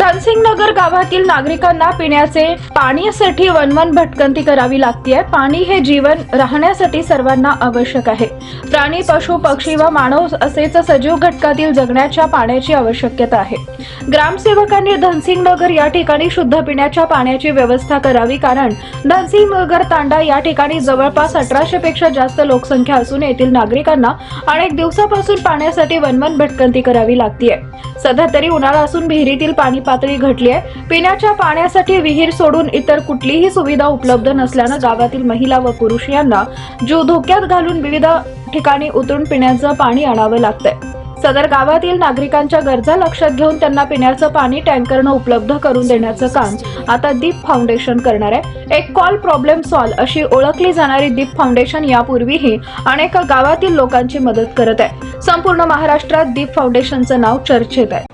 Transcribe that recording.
धनसिंग नगर गावातील नागरिकांना पिण्याचे पाण्यासाठी वनवन भटकंती करावी लागते पाणी हे जीवन राहण्यासाठी सर्वांना आवश्यक आहे. प्राणी पशु पक्षी व मानव असेच सजीव घटकातील जगण्याच्या पाण्याची आवश्यकता आहे. ग्रामसेवकांनी धनसिंग नगर या ठिकाणी शुद्ध पिण्याच्या पाण्याची व्यवस्था करावी कारण धनसिंग नगर तांडा या ठिकाणी जवळपास अठराशे पेक्षा जास्त लोकसंख्या असून येथील नागरिकांना अनेक दिवसापासून पाण्यासाठी वनवन भटकंती करावी लागतीये. सध्या तरी उन्हाळा असून विहिरीतील पाणी पातळी घटली आहे. पिण्याच्या पाण्यासाठी विहीर सोडून इतर कुठलीही सुविधा उपलब्ध नसल्यानं गावातील महिला व पुरुष यांना जीव धोक्यात घालून विविध ठिकाणी उतरून पिण्याचं पाणी आणावं लागतंय. सदर गावातील नागरिकांच्या गरजा लक्षात घेऊन त्यांना पिण्याचं पाणी टँकरनं उपलब्ध करून देण्याचं काम आता दीप फाउंडेशन करणार आहे. एक कॉल प्रॉब्लेम सॉल्व अशी ओळखली जाणारी दीप फाउंडेशन यापूर्वीही अनेक गावातील लोकांची मदत करत आहे. संपूर्ण महाराष्ट्रात दीप फाउंडेशनचं नाव चर्चेत आहे.